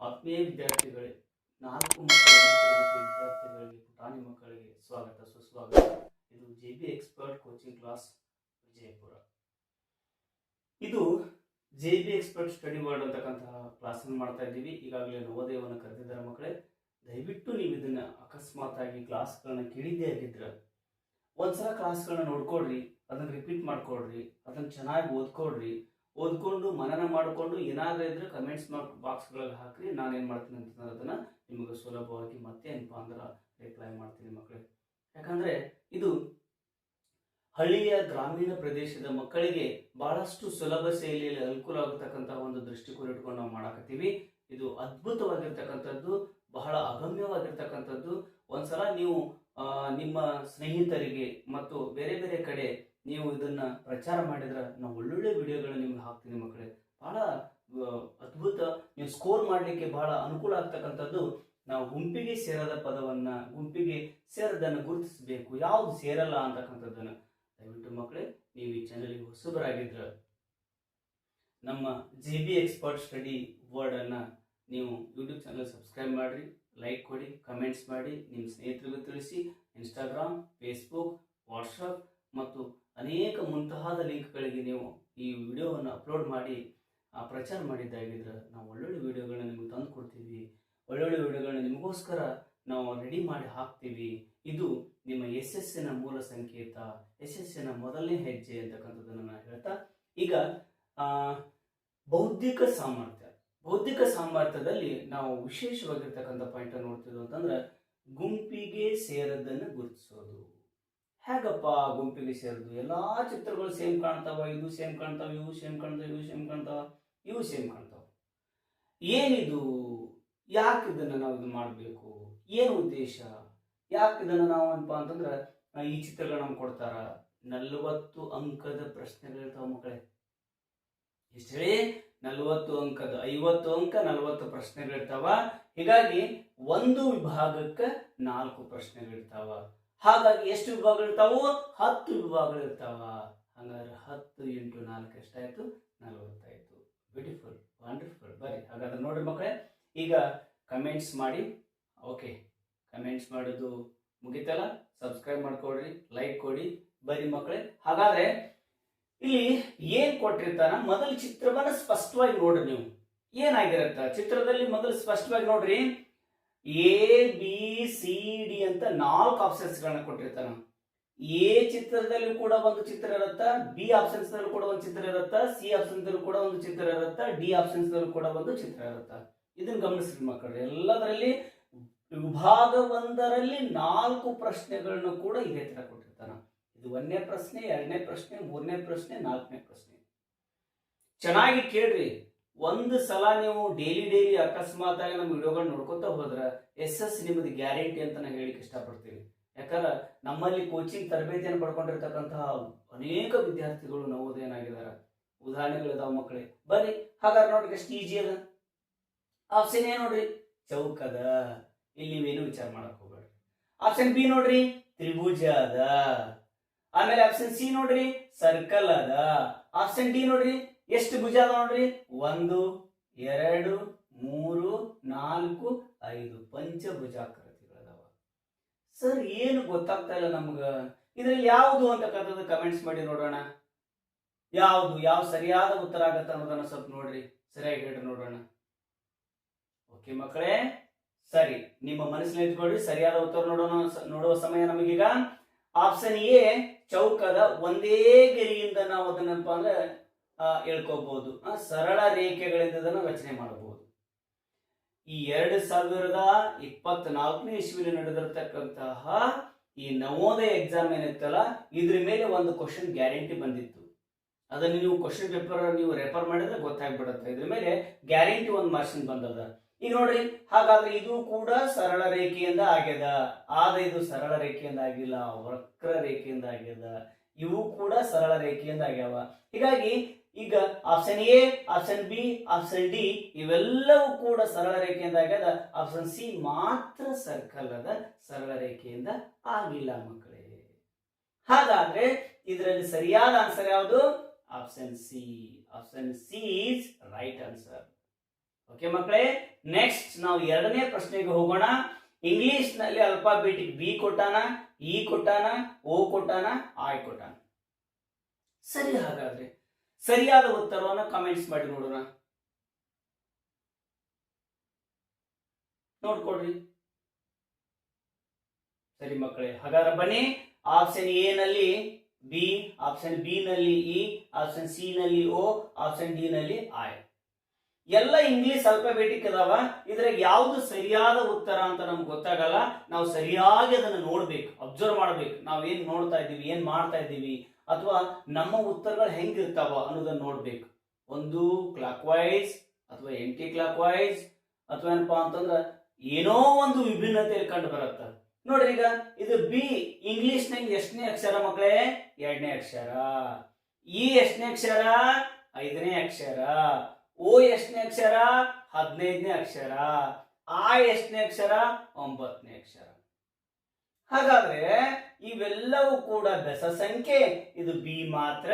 ಆತ್ಮೀಯ ವಿದ್ಯಾರ್ಥಿಗಳೇ, ನಾಲ್ಕು ಮಕ್ಕಳಿಗೆ ವಿದ್ಯಾರ್ಥಿಗಳಿಗೆ ಪುಟಾಣಿ ಮಕ್ಕಳಿಗೆ ಸ್ವಾಗತ, ಸುಸ್ವಾಗತ. ಇದು J B expert coaching class Vijayapura. ಇದು J B expert study world ಅಂತಕ್ಕಂತಹ ಕ್ಲಾಸನ್ನು ಮಾಡ್ತಾ ಇದ್ದೀವಿ. ಈಗಾಗಲೇ ನವೋದಯವನ್ನು ಕರೆದಿದ್ದಾರೆ ಮಕ್ಕಳೇ. ದಯವಿಟ್ಟು ನೀವು ಇದನ್ನ ಅಕಸ್ಮಾತ್ ಆಗಿ ಕ್ಲಾಸ್ಗಳನ್ನ ಕೇಳಿದ್ದೇ ಆಗಿದ್ರೆ ಒಂದ್ಸಲ ಕ್ಲಾಸ್ಗಳನ್ನ ನೋಡ್ಕೊಡ್ರಿ ಅದನ್ನ ರಿಪೀಟ್ ಮಾಡ್ಕೊಡ್ರಿ ಅದನ್ನ ಚೆನ್ನಾಗಿ ಓದ್ಕೊಡ್ರಿ ಓದ್ಕೊಂಡು ಮನನ ಮಾಡಿಕೊಂಡು ಏನಾದರೂ ಇದ್ರೆ ಕಮೆಂಟ್ಸ್ ಬಾಕ್ಸ್ಗಳಲ್ಲಿ ಹಾಕ್ರಿ. ನಾನು ಏನು ಮಾಡ್ತೀನಿ ಅಂತ ಅದನ್ನು ನಿಮಗೆ ಸುಲಭವಾಗಿ ಮತ್ತೆ ಏನಪ್ಪ ಅಂದ್ರೆ ರಿಪ್ಲೈ ಮಾಡ್ತೀನಿ ಮಕ್ಕಳೇ ಯಾಕಂದರೆ ಇದು ಹಳ್ಳಿಯ ಗ್ರಾಮೀಣ ಪ್ರದೇಶದ ಮಕ್ಕಳಿಗೆ ಬಹಳಷ್ಟು ಸುಲಭ ಶೈಲಿಯಲ್ಲಿ ಅನುಕೂಲ ಆಗತಕ್ಕಂಥ ಒಂದು ದೃಷ್ಟಿಕೋನ ಇಟ್ಕೊಂಡು ನಾವು ಮಾಡಾಕತ್ತೀವಿ. ಇದು ಅದ್ಭುತವಾಗಿರ್ತಕ್ಕಂಥದ್ದು, ಬಹಳ ಅಗಮ್ಯವಾಗಿರ್ತಕ್ಕಂಥದ್ದು. ಒಂದ್ಸಲ ನೀವು ನಿಮ್ಮ ಸ್ನೇಹಿತರಿಗೆ ಮತ್ತು ಬೇರೆ ಬೇರೆ ಕಡೆ ನೀವು ಇದನ್ನ ಪ್ರಚಾರ ಮಾಡಿದ್ರೆ ನಾವು ಒಳ್ಳೊಳ್ಳೆ ವಿಡಿಯೋಗಳನ್ನ ನಿಮ್ಗೆ ಹಾಕ್ತೀನಿ ಮಕ್ಕಳೇ ಬಹಳ ಅದ್ಭುತ. ನೀವು ಸ್ಕೋರ್ ಮಾಡಲಿಕ್ಕೆ ಬಹಳ ಅನುಕೂಲ ಆಗ್ತಕ್ಕಂಥದ್ದು ನಾವು ಗುಂಪಿಗೆ ಸೇರದ ಪದವನ್ನ, ಗುಂಪಿಗೆ ಸೇರದನ್ನು ಗುರುತಿಸಬೇಕು. ಯಾವುದು ಸೇರಲ್ಲ ಅಂತಕ್ಕಂಥದ್ದನ್ನ. ದಯವಿಟ್ಟು ಮಕ್ಕಳೇ, ನೀವು ಈ ಚಾನಲ್ಗೆ ಹೊಸಬರಾಗಿದ್ರ ನಮ್ಮ G B expert study world ಅನ್ನ ನೀವು ಯೂಟ್ಯೂಬ್ ಚಾನಲ್ ಸಬ್ಸ್ಕ್ರೈಬ್ ಮಾಡಿರಿ. ಲೈಕ್ ಕೊಡಿ ಕಮೆಂಟ್ಸ್ ಮಾಡಿ ನಿಮ್ಮ ಸ್ನೇಹಿತರಿಗೂ ತಿಳಿಸಿ ಇನ್ಸ್ಟಾಗ್ರಾಮ್ ಫೇಸ್ಬುಕ್ ವಾಟ್ಸಪ್ ಮತ್ತು ಅನೇಕ ಮುಂತಾದ ಲಿಂಕ್ಗಳಿಗೆ ನೀವು ಈ ವಿಡಿಯೋವನ್ನು ಅಪ್ಲೋಡ್ ಮಾಡಿ ಪ್ರಚಾರ ಮಾಡಿದ್ದಾಗಿದ್ರೆ ನಾವು ಒಳ್ಳೊಳ್ಳೆ ವಿಡಿಯೋಗಳನ್ನ ನಿಮಗೆ ತಂದು ಕೊಡ್ತೀವಿ. ಒಳ್ಳೊಳ್ಳೆ ವಿಡಿಯೋಗಳನ್ನ ನಿಮಗೋಸ್ಕರ ನಾವು ರೆಡಿ ಮಾಡಿ ಹಾಕ್ತೀವಿ. ಇದು ನಿಮ್ಮ ಯಶಸ್ಸಿನ ಮೂಲ ಸಂಕೇತ, ಯಶಸ್ಸಿನ ಮೊದಲನೇ ಹೆಜ್ಜೆ ಅಂತಕ್ಕಂಥದ್ದನ್ನು ನಾನು ಹೇಳ್ತಾ, ಈಗ ಬೌದ್ಧಿಕ ಸಾಮರ್ಥ್ಯ. ಬೌದ್ಧಿಕ ಸಾಮರ್ಥ್ಯದಲ್ಲಿ ನಾವು ವಿಶೇಷವಾಗಿರ್ತಕ್ಕಂಥ ಪಾಯಿಂಟ್ ನೋಡ್ತಿದ್ವು ಅಂತಂದ್ರೆ ಗುಂಪಿಗೆ ಸೇರದನ್ನು ಗುರುತಿಸೋದು. ಹೇಗಪ್ಪ ಗುಂಪಿಗೆ ಸೇರೋದು? ಎಲ್ಲಾ ಚಿತ್ರಗಳು ಸೇಮ್ ಕಾಣ್ತಾವ, ಇದು ಸೇಮ್ ಕಾಣ್ತಾವ, ಇವು ಸೇಮ್ ಕಾಣ್ತಾವ, ಇವು ಸೇಮ್ ಕಾಣ್ತಾವ, ಇವು ಸೇಮ್ ಕಾಣ್ತಾವ. ಏನಿದು? ಯಾಕೆ ಇದನ್ನ ನಾವು ಇದು ಮಾಡಬೇಕು? ಏನು ಉದ್ದೇಶ? ಯಾಕೆ ಇದನ್ನ ನಾವು ಏನಪ್ಪ ಅಂತಂದ್ರೆ ಈ ಚಿತ್ರಗಳು ನಮ್ಗೆ ಕೊಡ್ತಾರ. ನಲ್ವತ್ತು ಅಂಕದ ಪ್ರಶ್ನೆಗಳಿರ್ತಾವ ಮಕ್ಕಳೇ. ಎಷ್ಟೇ ನಲವತ್ತು ಅಂಕದ, ಐವತ್ತು ಅಂಕ, ನಲವತ್ತು ಪ್ರಶ್ನೆಗಳಿರ್ತಾವ. ಹೀಗಾಗಿ ಒಂದು ವಿಭಾಗಕ್ಕೆ ನಾಲ್ಕು ಪ್ರಶ್ನೆಗಳಿರ್ತಾವ. ಹಾಗಾಗಿ ಎಷ್ಟು ವಿಭಾಗಗಳಿರ್ತಾವೋ ಹತ್ತು ವಿಭಾಗಗಳಿರ್ತಾವ. ಹಂಗಾದ್ರೆ ಹತ್ತು ಎಂಟು ನಾಲ್ಕು ಎಷ್ಟಾಯ್ತು? ನಲವತ್ತಾಯ್ತು. ಬ್ಯೂಟಿಫುಲ್ ವಂಡರ್ಫುಲ್ ಬರೀ ಹಾಗಾದ್ರೆ ನೋಡ್ರಿ ಮಕ್ಕಳೇ, ಈಗ ಕಮೆಂಟ್ಸ್ ಮಾಡಿ. ಓಕೆ ಕಮೆಂಟ್ಸ್ ಮಾಡೋದು ಮುಗಿತಲ್ಲ? ಸಬ್ಸ್ಕ್ರೈಬ್ ಮಾಡ್ಕೊಡ್ರಿ ಲೈಕ್ ಕೊಡಿ. ಬರೀ ಮಕ್ಕಳೇ, ಹಾಗಾದ್ರೆ ಇಲ್ಲಿ ಏನ್ ಕೊಟ್ಟಿರ್ತಾನ? ಮೊದಲ ಚಿತ್ರವನ್ನ ಸ್ಪಷ್ಟವಾಗಿ ನೋಡ್ರಿ ನೀವು. ಏನಾಗಿರತ್ತ? ಚಿತ್ರದಲ್ಲಿ ಮೊದಲು ಸ್ಪಷ್ಟವಾಗಿ ನೋಡ್ರಿ. ಎ ಬಿ ಸಿ ಡಿ ಅಂತ ನಾಲ್ಕು ಆಪ್ಷನ್ಸ್ ಗಳನ್ನ ಕೊಟ್ಟಿರ್ತಾನ. ಎ ಚಿತ್ರದಲ್ಲಿ ಕೂಡ ಒಂದು ಚಿತ್ರ ಇರುತ್ತ ಬಿ ಆಪ್ಷನ್ಸ್ ನಲ್ಲೂ ಕೂಡ ಒಂದು ಚಿತ್ರ ಇರುತ್ತ ಸಿ ಆಪ್ಷನ್ಸ್ ನಲ್ಲೂ ಕೂಡ ಒಂದು ಚಿತ್ರ ಇರುತ್ತ ಡಿ ಆಪ್ಷನ್ಸ್ ನಲ್ಲೂ ಕೂಡ ಒಂದು ಚಿತ್ರ ಇರುತ್ತ. ಇದನ್ನ ಗಮನಿಸ್ರಿ ಮಕ್ಕಳು, ಎಲ್ಲದರಲ್ಲಿ ವಿಭಾಗ ಒಂದರಲ್ಲಿ ನಾಲ್ಕು ಪ್ರಶ್ನೆಗಳನ್ನು ಕೂಡ ಇದೇ ತರ ಕೊಟ್ಟಿರ್ತಾನ. ಇದು ಒಂದನೇ ಪ್ರಶ್ನೆ, ಎರಡನೇ ಪ್ರಶ್ನೆ, ಮೂರನೇ ಪ್ರಶ್ನೆ, ನಾಲ್ಕನೇ ಪ್ರಶ್ನೆ. ಚೆನ್ನಾಗಿ ಕೇಳ್ರಿ. ಒಂದು ಸಲ ನೀವು ಡೈಲಿ ಡೈಲಿ ಅಕಸ್ಮಾತ್ ಆಗಿ ನಮ್ಮ ವಿಡಿಯೋಗಳನ್ನ ನೋಡ್ಕೊತಾ ಹೋದ್ರ ಎಸ್ ಎಸ್ ನಿಮ್ಮದು ಗ್ಯಾರಂಟಿ ಅಂತ ನಾನು ಹೇಳಿಕ್ಕೆ ಇಷ್ಟಪಡ್ತೀನಿ. ಯಾಕಂದ್ರೆ ನಮ್ಮಲ್ಲಿ ಕೋಚಿಂಗ್ ತರಬೇತಿಯನ್ನು ಪಡ್ಕೊಂಡಿರ್ತಕ್ಕಂತಹ ಅನೇಕ ವಿದ್ಯಾರ್ಥಿಗಳು ನವೋದಯನಾಗಿದ್ದಾರೆ. ಉದಾಹರಣೆಗಳಿದಾವ ಮಕ್ಕಳೇ ಬರ್ರಿ ಹಾಗಾದ್ರೆ ನೋಡ್ರಿ ಎಷ್ಟು ಈಜಿ ಅದ. ಆಪ್ಷನ್ ಏ ನೋಡ್ರಿ. ಚೌಕದ. ಇಲ್ಲಿ ನೀವೇನು ವಿಚಾರ ಮಾಡಕ್ ಹೋಗ್ಬೇಡ್ರಿ. ಆಪ್ಷನ್ ಬಿ ನೋಡ್ರಿ, ತ್ರಿಭುಜ ಅದ. ಆಮೇಲೆ ಆಪ್ಷನ್ ಸಿ ನೋಡ್ರಿ ಸರ್ಕಲ್ ಅದ. ಆಪ್ಷನ್ ಡಿ ನೋಡ್ರಿ, ಎಷ್ಟು ಭುಜ ಅದ ನೋಡ್ರಿ? ಒಂದು, ಎರಡು, ಮೂರು, ನಾಲ್ಕು, ಐದು ಪಂಚಭುಜಾಕೃತಿಗಳದಾವ. ಸರ್ ಏನು ಗೊತ್ತಾಗ್ತಾ ಇಲ್ಲ ನಮ್ಗ. ಇದ್ರಲ್ಲಿ ಯಾವುದು ಅಂತ ಕಥದ ಕಮೆಂಟ್ಸ್ ಮಾಡಿ ನೋಡೋಣ. ಯಾವುದು, ಯಾವ ಸರಿಯಾದ ಉತ್ತರ ಆಗತ್ತೆ ಅನ್ನೋದನ್ನ ಸ್ವಲ್ಪ ನೋಡ್ರಿ. ಸರಿಯಾಗಿ ಹೇಳ್ರಿ ನೋಡೋಣ. ಓಕೆ ಮಕ್ಕಳೇ, ಸರಿ. ನಿಮ್ಮ ಮನಸ್ಸಿನಲ್ಲಿ ಇಟ್ಕೊಳ್ರಿ ಸರಿಯಾದ ಉತ್ತರ ನೋಡೋಣ ನೋಡುವ ಸಮಯ ನಮಗೀಗ. ಆಪ್ಷನ್ ಎ ಚೌಕದ ಒಂದೇ ಗೆರೆಯಿಂದ ನಾವು ಅದನ್ನಪ್ಪ ಅಂದ್ರೆ ಹೇಳ್ಕೋಬಹುದು ಸರಳ ರೇಖೆಗಳಿಂದ ಅದನ್ನು ರಚನೆ ಮಾಡಬಹುದು. ಈ ಎರಡು ಸಾವಿರದ ಇಪ್ಪತ್ನಾಲ್ಕನೇ ಇಸ್ವಿಲಿ ನಡೆದಿರತಕ್ಕಂತಹ ಈ ನವೋದಯ ಎಕ್ಸಾಮ್ ಏನಿತ್ತಲ್ಲ, ಇದ್ರ ಮೇಲೆ ಒಂದು ಕ್ವಶನ್ ಗ್ಯಾರಂಟಿ ಬಂದಿತ್ತು. ಅದನ್ನು ನೀವು ಕ್ವಶನ್ ಪೇಪರ್ ನೀವು ರೆಫರ್ ಮಾಡಿದ್ರೆ ಗೊತ್ತಾಗ್ಬಿಡುತ್ತೆ. ಇದ್ರ ಮೇಲೆ ಗ್ಯಾರಂಟಿ ಒಂದು ಮಾರ್ಕ್ಸಿನ್ ಬಂದದ. ಈಗ ನೋಡ್ರಿ, ಹಾಗಾದ್ರೆ ಇದು ಕೂಡ ಸರಳ ರೇಖೆಯಿಂದ ಆಗ್ಯದ. ಆದ್ರೆ ಇದು ಸರಳ ರೇಖೆಯಿಂದ ಆಗಿಲ್ಲ, ವಕ್ರ ರೇಖೆಯಿಂದ ಆಗ್ಯದ. ಇವು ಕೂಡ ಸರಳ ರೇಖೆಯಿಂದ ಆಗ್ಯಾವ. ಹೀಗಾಗಿ ಈಗ option A option B option D ಇವೆಲ್ಲವೂ ಕೂಡ ಸರಳ ರೇಖೆಯಿಂದ ಆಗ್ಯದ. ಆಪ್ಷನ್ ಸಿ ಮಾತ್ರ ಸರ್ಕಲ್ ಅದ, ಸರಳ ರೇಖೆಯಿಂದ ಆಗಿಲ್ಲ ಮಕ್ಕಳೇ. ಹಾಗಾದ್ರೆ ಇದರಲ್ಲಿ ಸರಿಯಾದ ಆನ್ಸರ್ ಯಾವುದು? Option C option C is right answer okay ಮಕ್ಕಳೇ ನೆಕ್ಸ್ಟ್ ನಾವು ಎರಡನೇ ಪ್ರಶ್ನೆಗೆ ಹೋಗೋಣ. ಇಂಗ್ಲಿಷ್ನಲ್ಲಿ ಅಲ್ಫಾಬೆಟಿಕ್ ಬಿ ಕೊಟ್ಟಾನ ಇ ಕೊಟ್ಟಾನ ಓ ಕೊಟ್ಟಾನ ಆಯ್ ಕೊಟ್ಟಾನ? ಸರಿ ಹಾಗಾದ್ರೆ, ಸರಿಯಾದ ಉತ್ತರವನ್ನು ಕಮೆಂಟ್ಸ್ ಮಾಡಿ ನೋಡೋಣ. ನೋಡ್ಕೊಡ್ರಿ. ಸರಿ ಮಕ್ಕಳೇ, ಹಾಗಾದ್ರೆ ಬನ್ನಿ. ಆಪ್ಷನ್ ಎ ನಲ್ಲಿ ಬಿ ಆಪ್ಷನ್ ಬಿ ನಲ್ಲಿ ಇ ಆಪ್ಷನ್ ಸಿ ನಲ್ಲಿ ಓ ಆಪ್ಷನ್ ಡಿ ನಲ್ಲಿ ಐ ಎಲ್ಲ ಇಂಗ್ಲಿಷ್ ಅಲ್ಫಾಬೆಟಿಕ್ ಅದಾವ ಇದ್ರಾಗ ಯಾವ್ದು ಸರಿಯಾದ ಉತ್ತರ ಅಂತ ನಮ್ಗೆ ಗೊತ್ತಾಗಲ್ಲ. ನಾವು ಸರಿಯಾಗಿ ಅದನ್ನು ನೋಡ್ಬೇಕು, ಅಬ್ಸರ್ವ್ ಮಾಡ್ಬೇಕು. ನಾವ್ ಏನ್ ನೋಡ್ತಾ ಇದ್ದೀವಿ, ಏನ್ ಮಾಡ್ತಾ ಇದ್ದೀವಿ, ಅಥವಾ ನಮ್ಮ ಉತ್ತರಗಳು ಹೆಂಗಿರ್ತಾವ ಅನ್ನೋದನ್ನ ನೋಡ್ಬೇಕು. ಒಂದು ಕ್ಲಾಕ್ ವೈಸ್ ಅಥವಾ ಎಂಟಿ ಕ್ಲಾಕ್ ವೈಸ್ ಅಥವಾ ಏನಪ್ಪಾ ಅಂತಂದ್ರ ಏನೋ ಒಂದು ವಿಭಿನ್ನತೆ ಕಂಡು ಬರುತ್ತ. ನೋಡ್ರಿ ಈಗ, ಇದು ಬಿ ಇಂಗ್ಲಿಷ್ ನಂಗೆ ಎಷ್ಟನೇ ಅಕ್ಷರ ಮಕ್ಕಳೇ ಎರಡನೇ ಅಕ್ಷರ. ಇ ಎಷ್ಟನೇ ಅಕ್ಷರ? ಐದನೇ ಅಕ್ಷರ. ಓ ಎಷ್ಟನೇ ಅಕ್ಷರ? ಹದಿನೈದನೇ ಅಕ್ಷರ. ಆ ಎಷ್ಟನೇ ಅಕ್ಷರ? ಒಂಬತ್ತನೇ ಅಕ್ಷರ. ಹಾಗಾದ್ರೆ ಇವೆಲ್ಲವೂ ಕೂಡ ಬೆಸ ಸಂಖ್ಯೆ. ಇದು ಬಿ ಮಾತ್ರ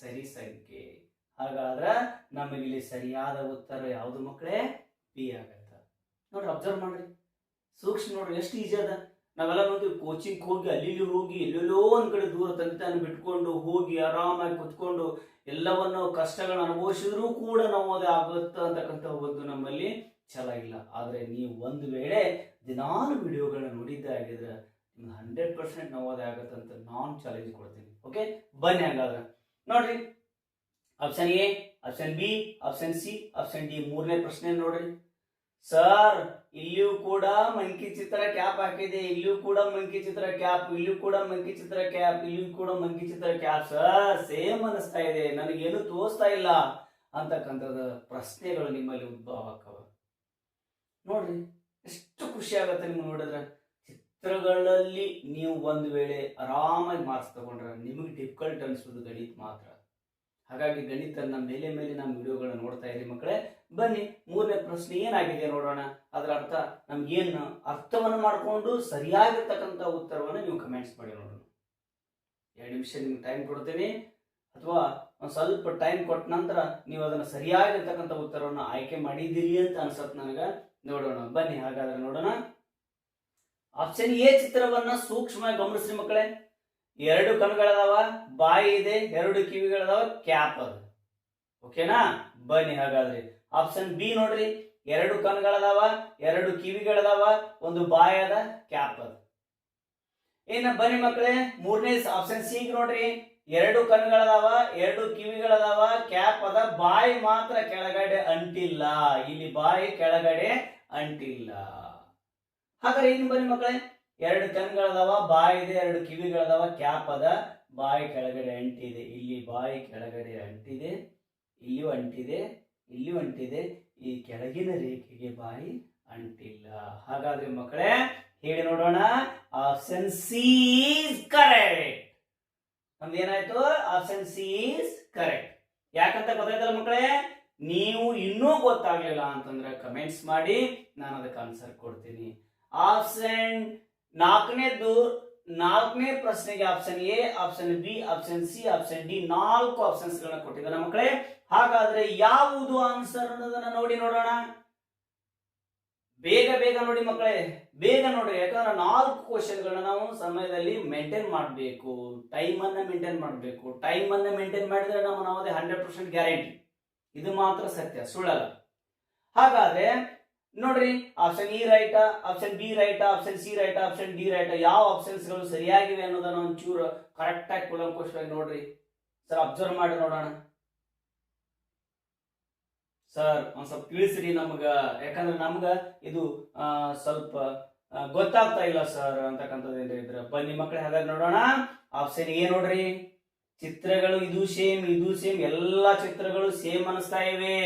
ಸರಿ ಸಂಖ್ಯೆ. ಹಾಗಾದ್ರೆ ನಮಗಿಲ್ಲಿ ಸರಿಯಾದ ಉತ್ತರ ಯಾವುದು ಮಕ್ಕಳೇ ಬಿ ಆಗತ್ತ. ನೋಡ್ರಿ ಅಬ್ಸರ್ವ್ ಮಾಡ್ರಿ. ಸೂಕ್ಷ್ಮ ನೋಡ್ರಿ, ಎಷ್ಟು ಈಜಿ ಅದ. ನಾವೆಲ್ಲ ನೋಡ್ತೀವಿ ಕೋಚಿಂಗ್ ಹೋಗಿ ಅಲ್ಲಿಯಲ್ಲಿ ಹೋಗಿ, ಎಲ್ಲೆಲ್ಲೋ ಒಂದ್ ಕಡೆ ದೂರ ತಂದೆ ತಾನು ಬಿಟ್ಕೊಂಡು ಹೋಗಿ, ಆರಾಮಾಗಿ ಕುತ್ಕೊಂಡು ಎಲ್ಲವನ್ನು ಕಷ್ಟಗಳನ್ನು ಅನುಭವಿಸಿದ್ರೂ ಕೂಡ ನಾವು ಆಗುತ್ತ ಅಂತಕ್ಕಂಥ ಒಂದು ನಮ್ಮಲ್ಲಿ ಛಲ ಇಲ್ಲ. ಆದರೆ ನೀವು ಒಂದು ವೇಳೆ ದಿನಾಲು ವಿಡಿಯೋಗಳನ್ನ ನೋಡಿದ್ದೆ ಆಗಿದ್ರೆ ನಿಮ್ಗೆ ಹಂಡ್ರೆಡ್ ಪರ್ಸೆಂಟ್ ನವೋದಯ ಆಗತ್ತೆ ಅಂತ ನಾನು ಚಾಲೆಂಜ್ ಕೊಡ್ತೀನಿ. ಓಕೆ ಬನ್ನಿ ಹಂಗಾದ್ರೆ. ನೋಡ್ರಿ. Option A option B option C option D ಮೂರನೇ ಪ್ರಶ್ನೆ ನೋಡ್ರಿ. ಸರ್ ಇಲ್ಲಿಯೂ ಕೂಡ ಮಂಕಿ ಚಿತ್ರ ಕ್ಯಾಪ್ ಹಾಕಿದೆ. ಇಲ್ಲಿಯೂ ಕೂಡ ಮಂಕಿ ಚಿತ್ರ ಕ್ಯಾಪ್ ಇಲ್ಲಿಯೂ ಕೂಡ ಮಂಕಿ ಚಿತ್ರ ಕ್ಯಾಪ್ ಇಲ್ಲಿಯೂ ಕೂಡ ಮಂಕಿ ಚಿತ್ರ ಕ್ಯಾಪ್ ಸರ್ ಸೇಮ್ ಅನಿಸ್ತಾ ಇದೆ. ನನಗೇನು ತೋರಿಸ್ತಾ ಇಲ್ಲ ಅಂತಕ್ಕಂಥದ್ದು ಪ್ರಶ್ನೆಗಳು ನಿಮ್ಮಲ್ಲಿ ಉದ್ಭವ ಆಗ್ತವ ನೋಡ್ರಿ, ಎಷ್ಟು ಖುಷಿ ಆಗತ್ತೆ ನಿಮ್ಗೆ ನೋಡಿದ್ರೆ. ಚಿತ್ರಗಳಲ್ಲಿ ನೀವು ಒಂದು ವೇಳೆ ಆರಾಮಾಗಿ ಮಾರ್ಕ್ಸ್ ತಗೊಂಡ್ರೆ ನಿಮಗೆ ಡಿಫಿಕಲ್ಟ್ ಅನಿಸೋದು ಗಣಿತ ಮಾತ್ರ. ಹಾಗಾಗಿ ಗಣಿತನ ಮೇಲೆ ಮೇಲೆ ನಮ್ಮ ವಿಡಿಯೋಗಳನ್ನ ನೋಡ್ತಾ ಇರಿ ಮಕ್ಕಳೇ. ಬನ್ನಿ, ಮೂರನೇ ಪ್ರಶ್ನೆ ಏನಾಗಿದೆ ನೋಡೋಣ. ಅದರ ಅರ್ಥ ನಮ್ಗೇನು ಅರ್ಥವನ್ನು ಮಾಡಿಕೊಂಡು ಸರಿಯಾಗಿರ್ತಕ್ಕಂಥ ಉತ್ತರವನ್ನು ನೀವು ಕಮೆಂಟ್ಸ್ ಮಾಡಿ ನೋಡೋಣ. ಎರಡು ನಿಮಿಷ ನಿಮ್ಗೆ ಟೈಮ್ ಕೊಡ್ತೀನಿ. ಅಥವಾ ಒಂದು ಸ್ವಲ್ಪ ಟೈಮ್ ಕೊಟ್ಟ ನಂತರ ನೀವು ಅದನ್ನು ಸರಿಯಾಗಿರ್ತಕ್ಕಂಥ ಉತ್ತರವನ್ನು ಆಯ್ಕೆ ಮಾಡಿದ್ದೀರಿ ಅಂತ ಅನ್ಸತ್ ನನಗೆ. ನೋಡೋಣ, ಬನ್ನಿ ಹಾಗಾದ್ರೆ ನೋಡೋಣ. ಆಪ್ಷನ್ ಎ ಚಿತ್ರವನ್ನ ಸೂಕ್ಷ್ಮವಾಗಿ ಗಮನಿಸಿ ಮಕ್ಕಳೇ. ಎರಡು ಕಣ್ಗಳದಾವ, ಬಾಯಿ ಇದೆ, ಎರಡು ಕಿವಿಗಳದಾವ, ಕ್ಯಾಪ್ ಅದು. ಓಕೆನಾ? ಬನ್ನಿ ಹಾಗಾದ್ರೆ. ಆಪ್ಷನ್ ಬಿ ನೋಡ್ರಿ. ಎರಡು ಕಣ್ಗಳದಾವ, ಎರಡು ಕಿವಿಗಳದಾವ, ಒಂದು ಬಾಯಿ ಅದ, ಕ್ಯಾಪ್ ಅದ. ಏನ ಬನ್ನಿ ಮಕ್ಕಳೇ, ಮೂರನೇ ಆಪ್ಷನ್ ಸಿ ನೋಡ್ರಿ. ಎರಡು ಕಣ್ಗಳದಾವ, ಎರಡು ಕಿವಿಗಳದಾವ, ಕ್ಯಾಪ್ ಅದ, ಬಾಯಿ ಮಾತ್ರ ಕೆಳಗಡೆ ಅಂಟಿಲ್ಲ. ಇಲ್ಲಿ ಬಾಯಿ ಕೆಳಗಡೆ ಅಂಟಿಲ್ಲ. ಹಾಗಾದ್ರೆ ಏನು ಬನ್ನಿ ಮಕ್ಕಳೇ ಎರಡು ಕಣ್ಗಳದಾವ, ಬಾಯಿ ಇದೆ, ಎರಡು ಕಿವಿಗಳದಾವ, ಕ್ಯಾಪ್ ಅದ. ಬಾಯಿ ಕೆಳಗಡೆ ಅಂಟಿದೆ, ಇಲ್ಲಿ ಬಾಯಿ ಕೆಳಗಡೆ ಅಂಟಿದೆ, ಇಲ್ಲಿಯೂ ಅಂಟಿದೆ ಇಲ್ಲಿಯೂ ಅಂಟಿದೆ. ಈ ಕೆಳಗಿನ ರೇಖೆಗೆ ಬಾಯಿ ಅಂಟಿಲ್ಲ. ಹಾಗಾದ್ರೆ ಮಕ್ಕಳೇ, ಹೇಳಿ ನೋಡೋಣ. ಆಪ್ಷನ್ ಸಿ ಈಸ್ ಕರೆಕ್ಟ್ ನಮ್ದು ಏನಾಯ್ತು? ಆಪ್ಷನ್ ಸಿ ಈಸ್ ಕರೆಕ್ಟ್ ಯಾಕಂತ ಗೊತ್ತಾಯ್ತಲ್ಲ ಮಕ್ಕಳೇ? ನೀವು ಇನ್ನೂ ಗೊತ್ತಾಗ್ಲಿಲ್ಲ ಅಂತಂದ್ರೆ ಕಮೆಂಟ್ಸ್ ಮಾಡಿ, ನಾನು ಅದಕ್ಕೆ ಆನ್ಸರ್ ಕೊಡ್ತೀನಿ. ಆಪ್ಷನ್ ನಾಲ್ಕನೇದು, ನಾಲ್ಕನೇ ಪ್ರಶ್ನೆಗೆ option A option B option C option D ನಾಲ್ಕು ಆಪ್ಷನ್ಸ್ ಗಳನ್ನ ಕೊಟ್ಟಿದ್ದಾರೆ ಮಕ್ಕಳೇ. ಹಾಗಾದ್ರೆ ಯಾವುದು ಆನ್ಸರ್ ಅನ್ನೋದನ್ನ ನೋಡಿ ನೋಡೋಣ. ಬೇಗ ಬೇಗ ನೋಡಿ ಮಕ್ಕಳೇ, ಬೇಗ ನೋಡಿ ಯಾಕಂದ್ರೆ ನಾಲ್ಕು ಕ್ವಶನ್ಗಳನ್ನ ನಾವು ಸಮಯದಲ್ಲಿ ಮೇಂಟೈನ್ ಮಾಡಬೇಕು. ಟೈಮ್ ಅನ್ನ ಮೇಂಟೈನ್ ಮಾಡಬೇಕು. ಟೈಮ್ ಅನ್ನ ಮೇಂಟೈನ್ ಮಾಡಿದ್ರೆ ನಮ್ಮ ನಾವದೇ ಹಂಡ್ರೆಡ್ ಪರ್ಸೆಂಟ್ ಗ್ಯಾರಂಟಿ ಇದು ಮಾತ್ರ ಸತ್ಯ, ಸುಳ್ಳಲ್ಲ. ಹಾಗಾದ್ರೆ ನೋಡ್ರಿ option E right option B right option C right option D right ಯಾವ ಆಪ್ಷನ್ಸ್ಗಳು ಸರಿಯಾಗಿವೆ ಅನ್ನೋದನ್ನ ಒಂಚೂರು ಕರೆಕ್ಟ್ ಆಗಿ ಕುಲಂಕುಷವಾಗಿ ನೋಡ್ರಿ. ಸರ್ ಅಬ್ಸರ್ವ್ ಮಾಡಿ ನೋಡೋಣ. ಸರ್ ಒಂದ್ ಸ್ವಲ್ಪ ತಿಳಿಸ್ರಿ ನಮ್ಗ. ಯಾಕಂದ್ರೆ ನಮ್ಗ ಇದು ಸ್ವಲ್ಪ ಗೊತ್ತಾಗ್ತಾ ಇಲ್ಲ ಸರ್ ಅಂತಕ್ಕಂಥದ್ದು ಇದ್ರೆ. ಬನ್ನಿ ಮಕ್ಕಳೇ ಹಾಗಾದ್ರೆ ನೋಡೋಣ. ಆಪ್ಷನ್ ಎ ನೋಡ್ರಿ. ಚಿತ್ರಗಳು ಇದು ಸೇಮ್ ಇದು ಸೇಮ್ ಎಲ್ಲಾ ಚಿತ್ರಗಳು ಸೇಮ್ ಅನಿಸ್ತಾ ಇವೆ.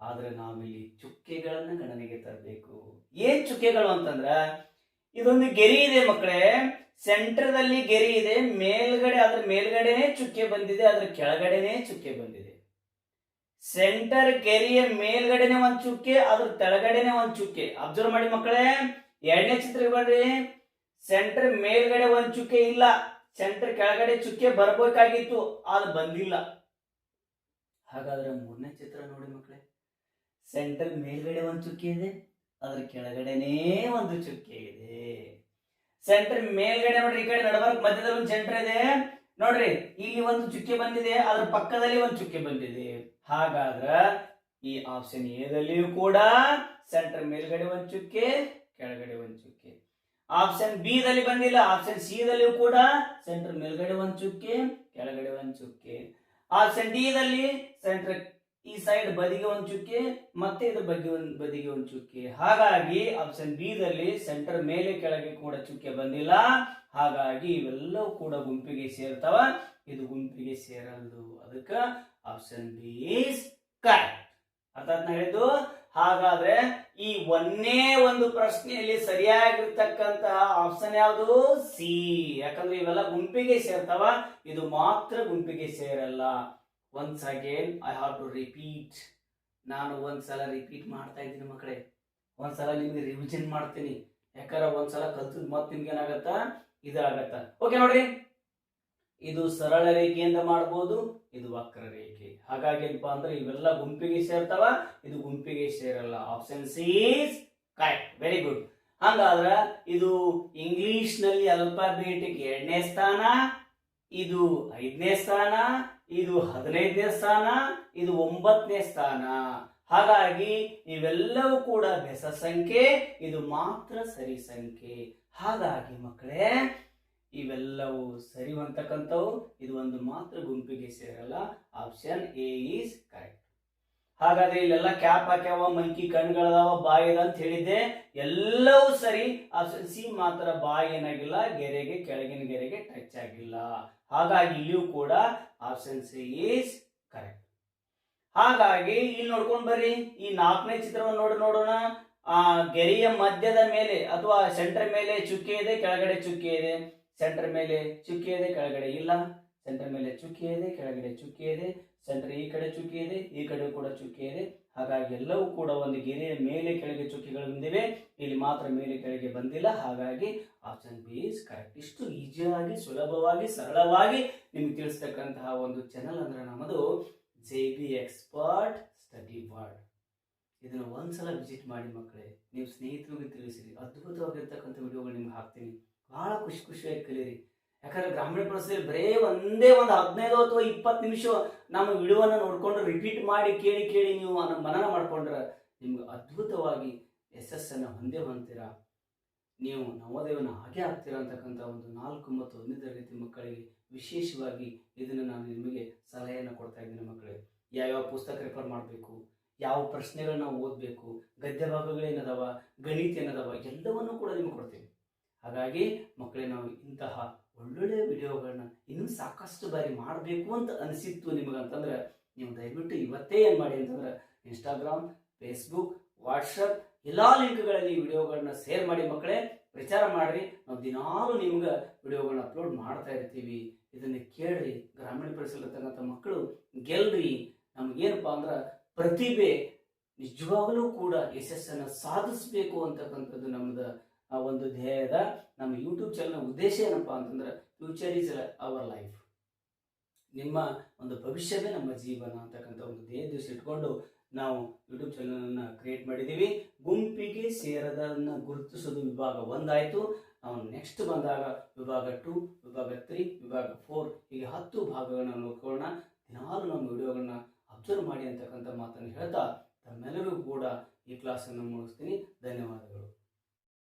ಆದ್ರೆ ನಾವಿಲ್ಲಿ ಚುಕ್ಕೆಗಳನ್ನ ಗಣನೆಗೆ ತರಬೇಕು. ಏನ್ ಚುಕ್ಕೆಗಳು ಅಂತಂದ್ರ, ಇದೊಂದು ಗೆರಿ ಇದೆ ಮಕ್ಕಳೇ ಸೆಂಟರ್ದಲ್ಲಿ ಗೆರಿ ಇದೆ, ಮೇಲ್ಗಡೆ, ಅದ್ರ ಮೇಲ್ಗಡೆನೆ ಚುಕ್ಕೆ ಬಂದಿದೆ, ಅದ್ರ ಕೆಳಗಡೆನೆ ಚುಕ್ಕೆ ಬಂದಿದೆ. ಸೆಂಟರ್ ಗೆರಿಯ ಮೇಲ್ಗಡೆನೆ ಒಂದ್ ಚುಕ್ಕೆ, ಅದ್ರ ತೆಳಗಡೆನೆ ಒಂದ್ ಚುಕ್ಕೆ. ಅಬ್ಸರ್ವ್ ಮಾಡಿ ಮಕ್ಕಳೇ ಎರಡನೇ ಚಿತ್ರ ಬರ್ರಿ. ಸೆಂಟರ್ ಮೇಲ್ಗಡೆ ಒಂದ್ ಚುಕ್ಕೆ ಇಲ್ಲ, ಸೆಂಟರ್ ಕೆಳಗಡೆ ಚುಕ್ಕೆ ಬರ್ಬೇಕಾಗಿತ್ತು ಅದು ಬಂದಿಲ್ಲ. ಹಾಗಾದ್ರೆ ಮೂರನೇ ಚಿತ್ರ ನೋಡಿ ಸೆಂಟರ್ ಮೇಲ್ಗಡೆ ಒಂದು ಚುಕ್ಕೆ ಇದೆ, ಅದ್ರ ಕೆಳಗಡೆನೇ ಒಂದು ಚುಕ್ಕೆ ಇದೆ. ಸೆಂಟರ್ ಮೇಲ್ಗಡೆ ನೋಡ್ರಿ, ಈ ಕಡೆ ನಡಬರ್ಕ್ ಮಧ್ಯದಲ್ಲಿ ಒಂದು ಸೆಂಟರ್ ಇದೆ. ನೋಡ್ರಿ, ಇಲ್ಲಿ ಒಂದು ಚುಕ್ಕೆ ಬಂದಿದೆ, ಅದ್ರ ಪಕ್ಕದಲ್ಲಿ ಒಂದು ಚುಕ್ಕೆ ಬಂದಿದೆ. ಹಾಗಾದ್ರ ಈ ಆಪ್ಷನ್ ಎದಲ್ಲಿಯೂ ಕೂಡ ಸೆಂಟರ್ ಮೇಲ್ಗಡೆ ಒಂದು ಚುಕ್ಕೆ, ಕೆಳಗಡೆ ಒಂದು ಚುಕ್ಕೆ. ಆಪ್ಷನ್ ಬಿ ದಲ್ಲಿ ಬಂದಿಲ್ಲ ಆಪ್ಷನ್ ಸಿ ದಲ್ಲಿಯೂ ಕೂಡ ಸೆಂಟರ್ ಮೇಲ್ಗಡೆ ಒಂದು ಚುಕ್ಕೆ, ಕೆಳಗಡೆ ಒಂದು ಚುಕ್ಕೆ. ಆಪ್ಷನ್ ಡಿ ದಲ್ಲಿ ಸೆಂಟರ್ ಈ ಸೈಡ್ ಬದಿಗೆ ಒಂದು ಚುಕ್ಕೆ, ಮತ್ತೆ ಇದ್ರ ಬಗ್ಗೆ ಒಂದು, ಬದಿಗೆ ಒಂದು ಚುಕ್ಕೆ. ಹಾಗಾಗಿ ಆಪ್ಷನ್ ಬಿ ದಲ್ಲಿ ಸೆಂಟರ್ ಮೇಲೆ ಕೆಳಗೆ ಕೂಡ ಚುಕ್ಕೆ ಬಂದಿಲ್ಲ. ಹಾಗಾಗಿ ಇವೆಲ್ಲವೂ ಕೂಡ ಗುಂಪಿಗೆ ಸೇರ್ತಾವ. ಇದು ಗುಂಪಿಗೆ ಸೇರಲ್ದು. ಅದಕ್ಕ ಆಪ್ಷನ್ ಬಿ ಇಸ್ ಕರೆಕ್ಟ್ ಅರ್ಥಾತ್ ನಾ ಹೇಳಿದ್ದು? ಹಾಗಾದ್ರೆ ಈ ಒಂದೇ ಒಂದು ಪ್ರಶ್ನೆಯಲ್ಲಿ ಸರಿಯಾಗಿರ್ತಕ್ಕಂತಹ ಆಪ್ಷನ್ ಯಾವುದು? ಸಿ ಯಾಕಂದ್ರೆ ಇವೆಲ್ಲ ಗುಂಪಿಗೆ ಸೇರ್ತಾವ. ಇದು ಮಾತ್ರ ಗುಂಪಿಗೆ ಸೇರಲ್ಲ. Once again I have to repeat ನಾನು ಒಂದ್ಸಲ ರಿಪೀಟ್ ಮಾಡ್ತಾ ಇದ್ದೀನಿ ಮಕ್ಕಳೇ. ಒಂದ್ಸಲ ನಿಮ್ಗೆ ರಿವಿಷನ್ ಮಾಡ್ತೀನಿ. ಯಾಕಂದ್ರೆ ಒಂದ್ಸಲ ಕಲ್ತದ್ ಮತ್ತೆ ನಿಮ್ಗೆ ಏನಾಗತ್ತ? ಇದಾಗತ್ತ? ಓಕೆ ನೋಡ್ರಿ. ಇದು ಸರಳ ರೇಖೆಯಿಂದ ಮಾಡ್ಬೋದು, ಇದು ವಕ್ರ ರೇಖೆ. ಹಾಗಾಗಿ ಏನಪ್ಪಾ ಅಂದ್ರೆ ಇವೆಲ್ಲ ಗುಂಪಿಗೆ ಸೇರ್ತಾವ, ಇದು ಗುಂಪಿಗೆ ಸೇರಲ್ಲ. Option C is correct very good ಹಂಗಾದ್ರ ಇದು ಇಂಗ್ಲಿಷ್ನಲ್ಲಿ ಅಲ್ಫಾಬೇಟಿಕ್ ಎರಡನೇ ಸ್ಥಾನ, ಇದು ಐದನೇ ಸ್ಥಾನ ಇದು ಹದಿನೈದನೇ ಸ್ಥಾನ, ಇದು ಒಂಬತ್ತನೇ ಸ್ಥಾನ. ಹಾಗಾಗಿ ಇವೆಲ್ಲವೂ ಕೂಡ ಬೆಸ ಸಂಖ್ಯೆ, ಇದು ಮಾತ್ರ ಸರಿ ಸಂಖ್ಯೆ. ಹಾಗಾಗಿ ಮಕ್ಕಳೇ, ಇವೆಲ್ಲವೂ ಸರಿ ಅಂತಕ್ಕಂಥವು, ಇದು ಒಂದು ಮಾತ್ರ ಗುಂಪಿಗೆ ಸೇರಲ್ಲ. ಆಪ್ಷನ್ ಎ ಈಸ್ ಕರೆಕ್ಟ್ ಹಾಗಾದ್ರೆ ಇಲ್ಲೆಲ್ಲ ಕ್ಯಾಪ್ ಹಾಕ್ಯಾವ, ಮಂಕಿ ಕಣ್ಗಳದಾವ ಬಾಯಿ ಅಂತ ಹೇಳಿದ್ದೆ. ಎಲ್ಲವೂ ಸರಿ ಆಪ್ಷನ್ ಸಿ ಮಾತ್ರ ಬಾಯಿ ಏನಾಗಿಲ್ಲ ಗೆರೆಗೆ, ಕೆಳಗಿನ ಗೆರೆಗೆ ಟಚ್ ಆಗಿಲ್ಲ. ಹಾಗಾಗಿ ಇಲ್ಲಿಯೂ ಕೂಡ ಆಪ್ಷನ್ ಸಿ ಈಸ್ ಕರೆಕ್ಟ್ ಹಾಗಾಗಿ ಇಲ್ಲಿ ನೋಡ್ಕೊಂಡ್ ಬರ್ರಿ, ಈ ನಾಲ್ಕನೇ ಚಿತ್ರವನ್ನು ನೋಡಿ ನೋಡೋಣ. ಆ ಗೆರೆಯ ಮಧ್ಯದ ಮೇಲೆ ಅಥವಾ ಸೆಂಟರ್ ಮೇಲೆ ಚುಕ್ಕೆ ಇದೆ, ಕೆಳಗಡೆ ಚುಕ್ಕೆ ಇದೆ. ಸೆಂಟರ್ ಮೇಲೆ ಚುಕ್ಕೆ ಇದೆ, ಕೆಳಗಡೆ ಇಲ್ಲ. ಸೆಂಟರ್ ಮೇಲೆ ಚುಕ್ಕೆ ಇದೆ, ಕೆಳಗಡೆ ಚುಕ್ಕೆ ಇದೆ. ಸೆಂಟರ್ ಈ ಕಡೆ ಚುಕ್ಕಿ ಇದೆ, ಈ ಕಡೆ ಕೂಡ ಚುಕ್ಕಿ ಇದೆ. ಹಾಗಾಗಿ ಎಲ್ಲವೂ ಕೂಡ ಒಂದು ಗೆರೆಯ ಮೇಲೆ ಕೆಳಗೆ ಚುಕ್ಕೆಗಳು ಬಂದಿವೆ. ಇಲ್ಲಿ ಮಾತ್ರ ಮೇಲೆ ಕೆಳಗೆ ಬಂದಿಲ್ಲ. ಹಾಗಾಗಿ ಆಪ್ಷನ್ ಬಿ ಇಸ್ ಕರೆಕ್ಟ್ ಇಷ್ಟು ಈಜಿಯಾಗಿ ಸುಲಭವಾಗಿ, ಸರಳವಾಗಿ ನಿಮ್ಗೆ ತಿಳಿಸ್ತಕ್ಕಂತಹ ಒಂದು ಚಾನಲ್ ಅಂದ್ರೆ ನಮ್ಮದು J B expert study word ಇದನ್ನು ಒಂದ್ಸಲ ವಿಸಿಟ್ ಮಾಡಿ ಮಕ್ಕಳೇ, ನೀವು ಸ್ನೇಹಿತರಿಗೆ ತಿಳಿಸಿರಿ. ಅದ್ಭುತವಾಗಿರ್ತಕ್ಕಂಥ ವಿಡಿಯೋಗಳು ನಿಮ್ಗೆ ಹಾಕ್ತೀನಿ. ಬಹಳ ಖುಷಿ ಖುಷಿಯಾಗಿ ಕಲೀರಿ ಯಾಕಂದ್ರೆ ಗ್ರಾಮೀಣ ಪ್ರದೇಶದಲ್ಲಿ ಬರೇ ಒಂದೇ ಒಂದು ಹದಿನೈದು ಅಥವಾ ಇಪ್ಪತ್ತು ನಿಮಿಷ ನಮ್ಮ ವಿಡಿಯೋನ ನೋಡ್ಕೊಂಡು ರಿಪೀಟ್ ಮಾಡಿ ಕೇಳಿ ಕೇಳಿ ನೀವು ಮನನ ಮಾಡ್ಕೊಂಡ್ರೆ ನಿಮ್ಗೆ ಅದ್ಭುತವಾಗಿ ಯಶಸ್ಸನ್ನು ಹೊಂದೇ ಹೊಂತೀರಾ ನೀವು ನವೋದಯವನ್ನು ಹಾಗೆ ಆಗ್ತೀರಾ ಅಂತಕ್ಕಂಥ ಒಂದು ನಾಲ್ಕು ಮತ್ತು ಒಂದನೇ ತರಗತಿ ಮಕ್ಕಳಿಗೆ ವಿಶೇಷವಾಗಿ ಇದನ್ನು ನಾನು ನಿಮಗೆ ಸಲಹೆಯನ್ನು ಕೊಡ್ತಾ ಇದ್ದೀನಿ ಮಕ್ಕಳಿಗೆ ಯಾವ್ಯಾವ ಪುಸ್ತಕ ರೆಫರ್ ಮಾಡಬೇಕು? ಯಾವ ಪ್ರಶ್ನೆಗಳನ್ನ ಓದಬೇಕು? ಗದ್ಯ ಭಾಗಗಳೇನದಾವ ಗಣಿತ ಏನದಾವ? ಎಲ್ಲವನ್ನೂ ಕೂಡ ನಿಮಗೆ ಕೊಡ್ತೀನಿ. ಹಾಗಾಗಿ ಮಕ್ಕಳೇ, ನಾವು ಇಂತಹ ಒಳ್ಳೊಳ್ಳೆಯ ವಿಡಿಯೋಗಳನ್ನ ಇನ್ನೂ ಸಾಕಷ್ಟು ಬಾರಿ ಮಾಡಬೇಕು ಅಂತ ಅನಿಸಿತ್ತು ನಿಮಗಂತಂದ್ರೆ ನೀವು ದಯವಿಟ್ಟು ಇವತ್ತೇ ಏನು ಮಾಡಿ ಅಂತಂದ್ರೆ ಇನ್ಸ್ಟಾಗ್ರಾಮ್ ಫೇಸ್ಬುಕ್ ವಾಟ್ಸಪ್ ಎಲ್ಲ ಲಿಂಕ್ಗಳಲ್ಲಿ ಈ ವಿಡಿಯೋಗಳನ್ನ ಶೇರ್ ಮಾಡಿ ಮಕ್ಕಳೇ, ಪ್ರಚಾರ ಮಾಡ್ರಿ. ನಾವು ದಿನಾಲು ನಿಮ್ಗೆ ವಿಡಿಯೋಗಳನ್ನ ಅಪ್ಲೋಡ್ ಮಾಡ್ತಾ ಇರ್ತೀವಿ. ಇದನ್ನ ಕೇಳ್ರಿ. ಗ್ರಾಮೀಣ ಪರಿಸರತಕ್ಕಂಥ ಮಕ್ಕಳು ಗೆಲ್ರಿ. ನಮ್ಗೇನಪ್ಪ ಅಂದ್ರೆ, ಪ್ರತಿಭೆ ನಿಜವಾಗಲೂ ಕೂಡ ಯಶಸ್ಸನ್ನು ಸಾಧಿಸಬೇಕು ಅಂತಕ್ಕಂಥದ್ದು ನಮ್ದು ಆ ಒಂದು ಧ್ಯೇಯದ ನಮ್ಮ ಯೂಟ್ಯೂಬ್ ಚಾನಲ್ನ ಉದ್ದೇಶ ಏನಪ್ಪಾ ಅಂತಂದ್ರೆ ಫ್ಯೂಚರ್ ಈಸ್ ಅವರ್ ಲೈಫ್ ನಿಮ್ಮ ಒಂದು ಭವಿಷ್ಯವೇ ನಮ್ಮ ಜೀವನ ಅಂತಕ್ಕಂಥ ಒಂದು ಧ್ಯೇಯ ದಿವಸ ಇಟ್ಕೊಂಡು ನಾವು ಯೂಟ್ಯೂಬ್ ಚಾನಲನ್ನು ಕ್ರಿಯೇಟ್ ಮಾಡಿದ್ದೀವಿ ಗುಂಪಿಗೆ ಸೇರದನ್ನು ಗುರುತಿಸೋದು ವಿಭಾಗ ಒಂದಾಯಿತು. ನಾವು ನೆಕ್ಸ್ಟ್ ಬಂದಾಗ ವಿಭಾಗ ಟು ವಿಭಾಗ ತ್ರೀ ವಿಭಾಗ ಫೋರ್ ಹೀಗೆ ಹತ್ತು ಭಾಗಗಳನ್ನ ನೋಡ್ಕೊಳ್ಳೋಣ. ದಿನಾಲು ನಮ್ಮ ವಿಡಿಯೋಗಳನ್ನ ಅಬ್ಸರ್ವ್ ಮಾಡಿ ಅಂತಕ್ಕಂಥ ಮಾತನ್ನು ಹೇಳ್ತಾ ತಮ್ಮೆಲ್ಲರಿಗೂ ಕೂಡ ಈ ಕ್ಲಾಸನ್ನು ಮುಗಿಸ್ತೀನಿ. ಧನ್ಯವಾದಗಳು.